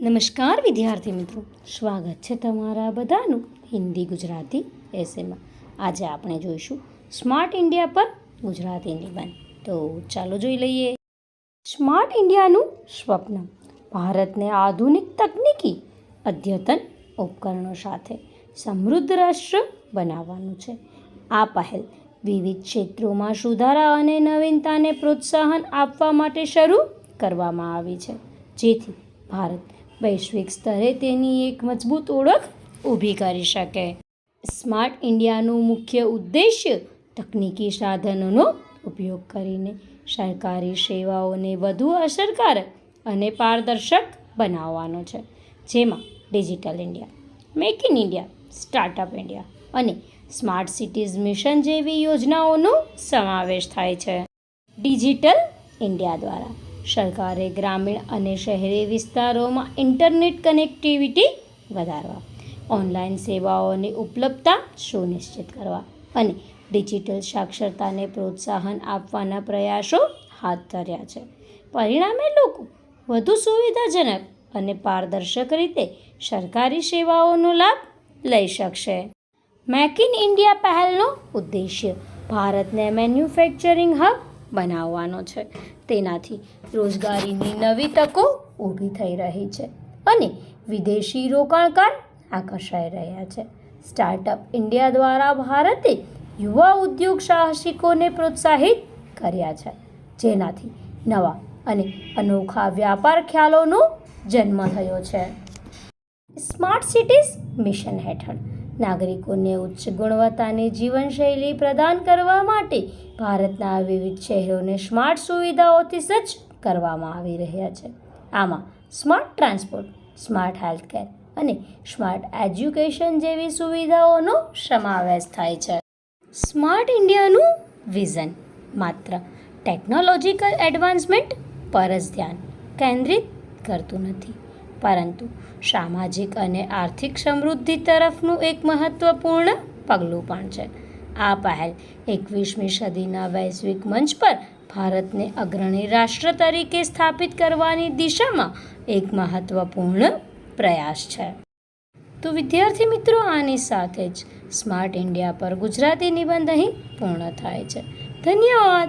નમસ્કાર વિદ્યાર્થી મિત્રો. સ્વાગત છે તમારા બધાનું હિન્દી ગુજરાતી એસેમાં આજે આપણે જોઈશું સ્માર્ટ ઇન્ડિયા પર ગુજરાતી નિબંધ. તો ચાલો જોઈ લઈએ. સ્માર્ટ ઇન્ડિયાનું સ્વપ્ન. ભારતને આધુનિક તકનીકી અદ્યતન ઉપકરણો સાથે સમૃદ્ધ રાષ્ટ્ર બનાવવાનું છે. આ પહેલ વિવિધ ક્ષેત્રોમાં સુધારા અને નવીનતાને પ્રોત્સાહન આપવા માટે શરૂ કરવામાં આવી છે. જેથી ભારત વૈશ્વિક સ્તરે તેની એક મજબૂત ઓળખ ઊભી કરી શકે. સ્માર્ટ ઇન્ડિયાનું મુખ્ય ઉદ્દેશ્ય તકનીકી સાધનોનો ઉપયોગ કરીને સરકારી સેવાઓને વધુ અસરકારક અને પારદર્શક બનાવવાનો છે. જેમાં digital India, make in India, startup India અને સ્માર્ટ સિટીઝ મિશન જેવી યોજનાઓનો સમાવેશ થાય છે. ડિજિટલ ઇન્ડિયા દ્વારા સરકારે ગ્રામીણ અને શહેરી વિસ્તારોમાં ઇન્ટરનેટ કનેક્ટિવિટી વધારવા, ઓનલાઈન સેવાઓની ઉપલબ્ધતા સુનિશ્ચિત કરવા અને ડિજિટલ સાક્ષરતાને પ્રોત્સાહન આપવાના પ્રયાસો હાથ ધર્યા છે. પરિણામે લોકો વધુ સુવિધાજનક અને પારદર્શક રીતે સરકારી સેવાઓનો લાભ લઈ શકશે. મેક ઇન ઇન્ડિયા પહેલનો ઉદ્દેશ્ય ભારતને મેન્યુફેક્ચરિંગ હબ બનાવવાનો છે. તેનાથી રોજગારીની નવી તકો ઊભી થઈ રહી છે અને વિદેશી રોકાણકાર આકર્ષાઈ રહ્યા છે. સ્ટાર્ટઅપ ઇન્ડિયા દ્વારા ભારતે યુવા ઉદ્યોગ સાહસિકોને પ્રોત્સાહિત કર્યા છે. જેનાથી નવા અને અનોખા વ્યાપાર ખ્યાલોનો જન્મ થયો છે. સ્માર્ટ સિટીઝ મિશન હેઠળ નાગરિકોને ઉચ્ચ ગુણવત્તાની જીવનશૈલી પ્રદાન કરવા માટે ભારતના વિવિધ શહેરોને સ્માર્ટ સુવિધાઓથી સજ્જ કરવામાં આવી રહ્યા છે. આમાં સ્માર્ટ ટ્રાન્સપોર્ટ, સ્માર્ટ હેલ્થકેર અને સ્માર્ટ એજ્યુકેશન જેવી સુવિધાઓનો સમાવેશ થાય છે. સ્માર્ટ ઇન્ડિયાનું વિઝન માત્ર ટેકનોલોજીકલ એડવાન્સમેન્ટ પર જ ધ્યાન કેન્દ્રિત કરતું નથી. પરંતુ સામાજિક અને આર્થિક સમૃદ્ધિ તરફનું એક મહત્વપૂર્ણ પગલું પણ છે. આ પહેલ એકવીસમી સદીના વૈશ્વિક મંચ પર ભારતને અગ્રણી રાષ્ટ્ર તરીકે સ્થાપિત કરવાની દિશામાં એક મહત્વપૂર્ણ પ્રયાસ છે. તો વિદ્યાર્થી મિત્રો, આની સાથે જ સ્માર્ટ ઇન્ડિયા પર ગુજરાતી નિબંધ અહીં પૂર્ણ થાય છે. ધન્યવાદ!